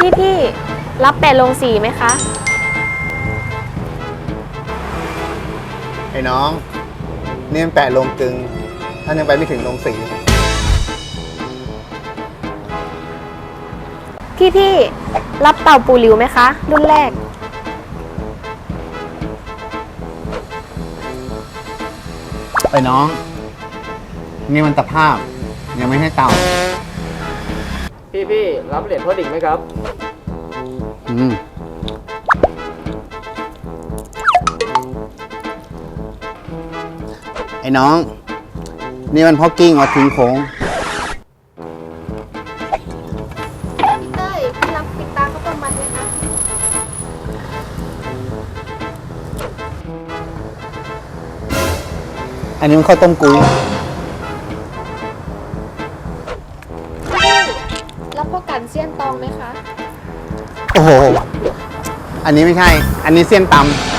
พี่พี่รับแปะลงสีไหมคะ ไอ้น้องนี่มันแปะลงกึงท่านยังไปไม่ถึงลงสี พี่พี่รับเต่าปูหลิวไหมคะ รุ่นแรก ไอ้น้อง นี่มันตะภาพ ยังไม่ให้เต่า พี่พี่รับเหรียญพ่อดิ่งไหมครับ อืมไอ้น้อง นี่มันพ่อกิ้งวัดทิ้งโค้งพี่เต้ยพี่รับปิดตาข้าวต้มมัดไหมคะอันนี้มันข้าวต้มกุ้ย รับพ่อกันเซียนตองไหมคะ โอ้โห อันนี้ไม่ใช่ อันนี้เส้นตำ